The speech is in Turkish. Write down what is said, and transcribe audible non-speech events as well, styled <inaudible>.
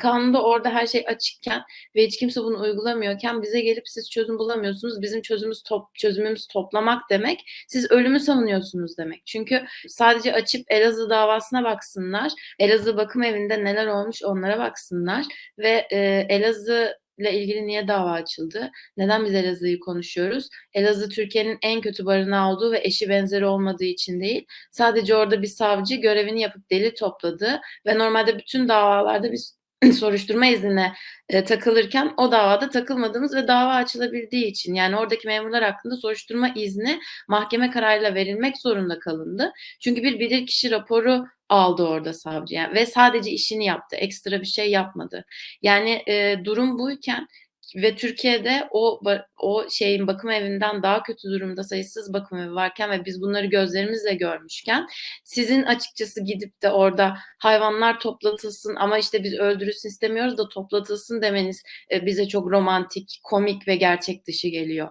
Kanunda orada her şey açıkken ve hiç kimse bunu uygulamıyorken bize gelip siz çözüm bulamıyorsunuz. Bizim çözümümüz top, çözümümüz toplamak demek. Siz ölümü savunuyorsunuz demek. Çünkü sadece açıp Elazığ davasına baksınlar. Elazığ bakım evinde neler olmuş onlara baksınlar ve e, Elazığ ile ilgili niye dava açıldı? Neden biz Elazığ'ı konuşuyoruz? Elazığ Türkiye'nin en kötü barınağı olduğu ve eşi benzeri olmadığı için değil. Sadece orada bir savcı görevini yapıp delil topladı ve normalde bütün davalarda biz <clears throat> soruşturma iznine e, takılırken o davada takılmadığımız ve dava açılabildiği için yani oradaki memurlar hakkında soruşturma izni mahkeme kararıyla verilmek zorunda kalındı. Çünkü bir bilirkişi raporu aldı orada savcı yani ve sadece işini yaptı. Ekstra bir şey yapmadı. Yani e, durum buyken ve Türkiye'de o o şeyin bakım evinden daha kötü durumda sayısız bakım evi varken ve biz bunları gözlerimizle görmüşken sizin açıkçası gidip de orada hayvanlar toplatılsın ama işte biz öldürülsün istemiyoruz da toplatılsın demeniz e, bize çok romantik, komik ve gerçek dışı geliyor.